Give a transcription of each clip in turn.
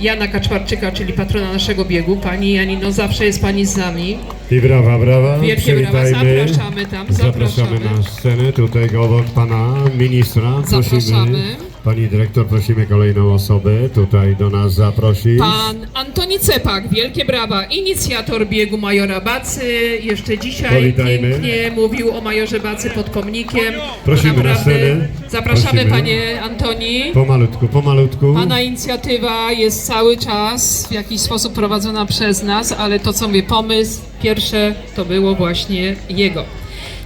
Jana Kaczmarczyka, czyli patrona naszego biegu. Pani Janino, zawsze jest Pani z nami. I brawa, brawa. Wielkie brawa. Przywitajmy. Zapraszamy tam, Zapraszamy zapraszamy. na scenę, tutaj obok pana ministra. Prosimy, Zapraszamy. Pani dyrektor, prosimy kolejną osobę tutaj do nas zaprosić. Pan Antoni Cepak, wielkie brawa, inicjator biegu Majora Bacy. Jeszcze dzisiaj Powitajmy. pięknie mówił o Majorze Bacy pod pomnikiem. Prosimy na scenę. Zapraszamy Prosimy. Panie Antoni. Pomalutku, pomalutku. Pana inicjatywa jest cały czas w jakiś sposób prowadzona przez nas, ale to co mówię, pomysł pierwsze to było właśnie jego.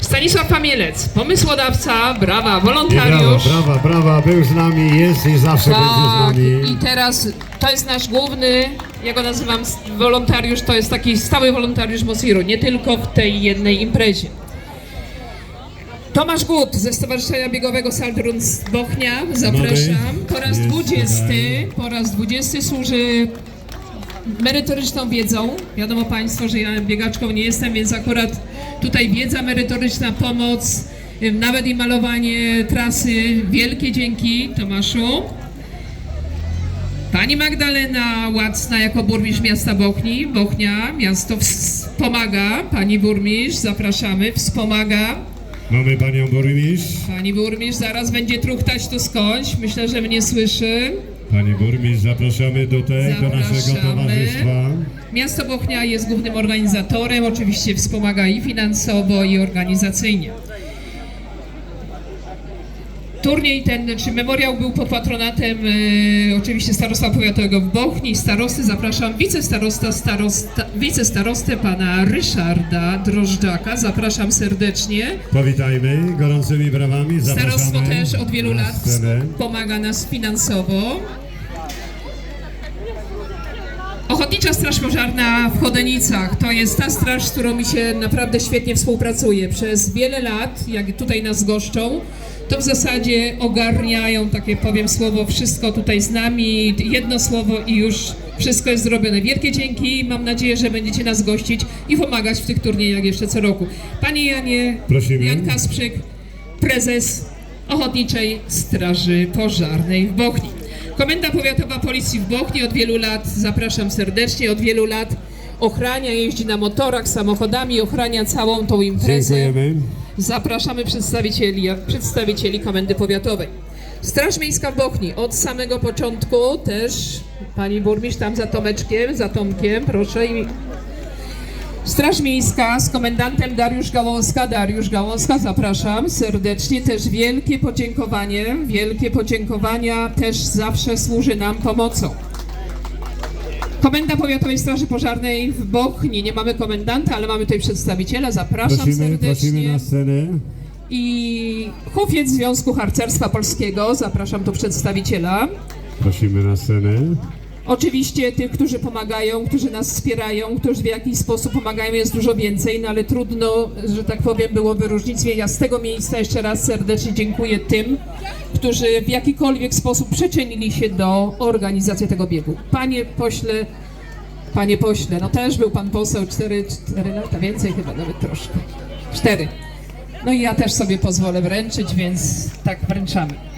Stanisław Pamielec, pomysłodawca, brawa, I brawa, wolontariusz. brawa, brawa, był z nami, jest i zawsze Tak, będzie z nami. i teraz to jest nasz główny, ja go nazywam wolontariusz, to jest taki stały wolontariusz Mosiru, nie tylko w tej jednej imprezie. Tomasz Gut ze Stowarzyszenia Biegowego Saldrun z Bochnia, zapraszam. Po raz Jest 20, tutaj. po raz 20 służy merytoryczną wiedzą. Wiadomo Państwo, że ja biegaczką nie jestem, więc akurat tutaj wiedza merytoryczna, pomoc, nawet i malowanie trasy. Wielkie dzięki Tomaszu. Pani Magdalena Łacna jako burmistrz miasta Bochni, Bochnia, miasto wspomaga, pani burmistrz, zapraszamy, wspomaga. Mamy panią burmistrz. Pani burmistrz zaraz będzie truchtać tu skądś, myślę, że mnie słyszy. Pani burmistrz, zapraszamy tutaj do naszego towarzystwa. Miasto Bochnia jest głównym organizatorem, oczywiście wspomaga i finansowo, i organizacyjnie. Turniej ten, czy memoriał był pod patronatem e, oczywiście Starostwa Powiatowego w Bochni, starosty, zapraszam wicestarosta, starosta, wicestarostę pana Ryszarda Drożdżaka, zapraszam serdecznie. Powitajmy gorącymi brawami. Zapraszamy Starostwo też od wielu lat pomaga nas finansowo. Ochotnicza Straż Pożarna w Chodenicach to jest ta straż, z którą mi się naprawdę świetnie współpracuje. Przez wiele lat, jak tutaj nas goszczą, to w zasadzie ogarniają, takie powiem słowo, wszystko tutaj z nami, jedno słowo i już wszystko jest zrobione. Wielkie dzięki, mam nadzieję, że będziecie nas gościć i pomagać w tych turniejach jeszcze co roku. Panie Janie, Prosimy. Jan Kasprzyk, prezes Ochotniczej Straży Pożarnej w Bochni. Komenda Powiatowa Policji w Bochni od wielu lat, zapraszam serdecznie, od wielu lat ochrania, jeździ na motorach, samochodami, ochrania całą tą imprezę. Dziękujemy. Zapraszamy przedstawicieli, przedstawicieli Komendy Powiatowej. Straż Miejska w Bochni od samego początku też, pani burmistrz tam za Tomeczkiem, za Tomkiem, proszę. I Straż Miejska z komendantem Dariusz Gałązka. Dariusz Gałązka, zapraszam serdecznie. Też wielkie podziękowanie, wielkie podziękowania też zawsze służy nam pomocą. Komenda Powiatowej Straży Pożarnej w Bochni. Nie mamy komendanta, ale mamy tutaj przedstawiciela. Zapraszam Prosimy, prosimy serdecznie. na scenę. I hufiec Związku Harcerstwa Polskiego. Zapraszam tu przedstawiciela. Prosimy na scenę. Oczywiście tych, którzy pomagają, którzy nas wspierają, którzy w jakiś sposób pomagają jest dużo więcej, no ale trudno, że tak powiem, było wyróżnić. Ja z tego miejsca jeszcze raz serdecznie dziękuję tym, którzy w jakikolwiek sposób przyczynili się do organizacji tego biegu. Panie pośle, panie pośle, no też był pan poseł 4, 4 lata, więcej chyba nawet troszkę. 4. No i ja też sobie pozwolę wręczyć, więc tak wręczamy.